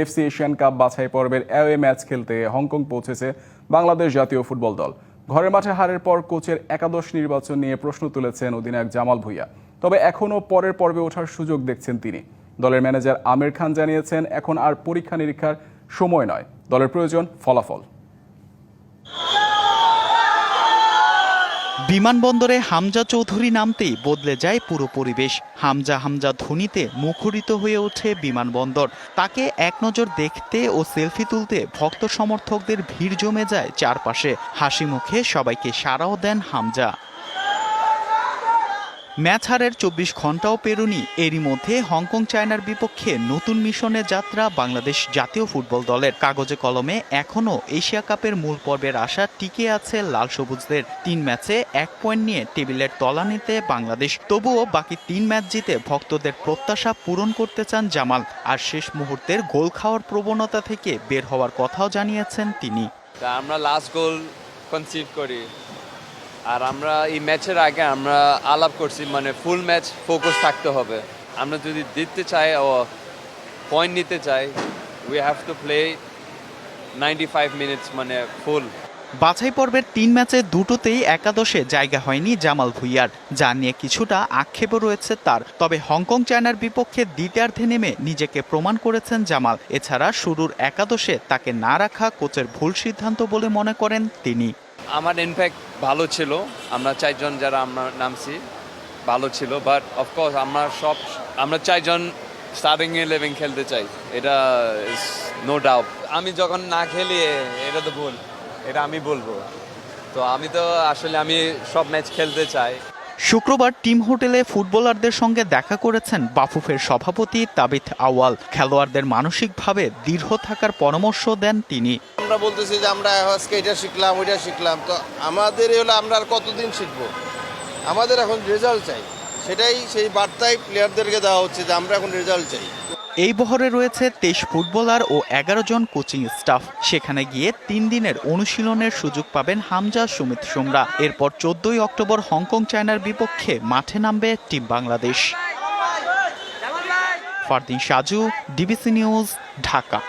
FC Asian cup বাছাই পর্বের away match খেলতে হংকং পৌঁছেছে বাংলাদেশ জাতীয় ফুটবল দল। ঘরের মাঠে হারের পর কোচের একাদশ নির্বাচন নিয়ে প্রশ্ন তুলেছেন অধিনায়ক জামাল ভুইয়া। তবে এখনও পরের পর্বে ওঠার সুযোগ দেখছেন তিনি। দলের ম্যানেজার আমির খান জানিয়েছেন, এখন আর পরীক্ষা নিরীক্ষার সময় নয়। দলের প্রয়োজন ফলাফল। বিমানবন্দরে হামজা চৌধুরী নামতেই বদলে যায় পুরো পরিবেশ। হামজা হামজা ধ্বনিতে মুখরিত হয়ে ওঠে বিমানবন্দর। তাকে এক নজর দেখতে ও সেলফি তুলতে ভক্ত সমর্থকদের ভিড় জমে যায় চারপাশে। হাসি মুখে সবাইকে সাড়াও দেন হামজা। ম্যাচ হারের চব্বিশ ঘন্টাও পেরুনি। এরই মধ্যে হংকং চায়নার বিপক্ষে নতুন মিশনে যাত্রা বাংলাদেশ জাতীয় ফুটবল দলের কাগজে কলমে এখনও এশিয়া কাপের মূল পর্বের আশা টিকে আছে লাল সবুজদের। তিন ম্যাচে এক পয়েন্ট নিয়ে টেবিলের তলানিতে বাংলাদেশ। তবুও বাকি তিন ম্যাচ জিতে ভক্তদের প্রত্যাশা পূরণ করতে চান জামাল। আর শেষ মুহূর্তের গোল খাওয়ার প্রবণতা থেকে বের হওয়ার কথাও জানিয়েছেন তিনি। আমরা লাস্ট গোল কনসিভ করি। আর আমরা এই ম্যাচের আগে আমরা আলাপ করছি মানে ফুল ম্যাচ ফোকাস থাকতে হবে। আমরা যদি জিততে চাই ও পয়েন্ট নিতে চাই we have to play ninety five minutes মানে ফুল বাছাই পর্বের তিন ম্যাচে দুটোতেই একাদশে জায়গা হয়নি জামাল ভুইয়ার। যা নিয়ে কিছুটা আক্ষেপও রয়েছে তার। তবে হংকং চায়নার বিপক্ষে দ্বিতীয়ার্ধে নেমে নিজেকে প্রমাণ করেছেন জামাল। এছাড়া শুরুর একাদশে তাকে না রাখা কোচের ভুল সিদ্ধান্ত বলে মনে করেন তিনি। আমার ইনফ্যাক্ট ভালো ছিল। আমরা চারজন যারা আমরা নামছি, ভালো ছিল। বাট অফকোর্স আমরা সব, আমরা চারজন স্টার্টিং ইলেভেন খেলতে চাই। এটা নো ডাউট আমি যখন না খেলি, এটা তো ভুল। এটা আমি বলব। তো আমি তো আসলে আমি সব ম্যাচ খেলতে চাই। শুক্রবার টিম হোটেলে ফুটবলারদের সঙ্গে দেখা করেছেন বাফুফের সভাপতি তাবিথ আওয়াল খেলোয়াড়দের মানসিকভাবে দৃঢ় থাকার পরামর্শ দেন তিনি। আমরা বলতেছি যে আমরা আজকে এটা শিখলাম, ওইটা শিখলাম। তো আমাদের হলো আমরা আর কতদিন শিখব? আমাদের এখন রেজাল্ট চাই। সেটাই সেই বার্তায় প্লেয়ারদেরকে দেওয়া হচ্ছে যে আমরা এখন রেজাল্ট চাই। এই বহরে রয়েছে তেইশ ফুটবলার ও এগারো জন কোচিং স্টাফ। সেখানে গিয়ে তিন দিনের অনুশীলনের সুযোগ পাবেন হামজা, সুমিত সোমরা। এরপর চোদ্দই অক্টোবর হংকং, চায়নার বিপক্ষে মাঠে নামবে team Bangladesh. Fardin Saju, DBC news, Dhaka.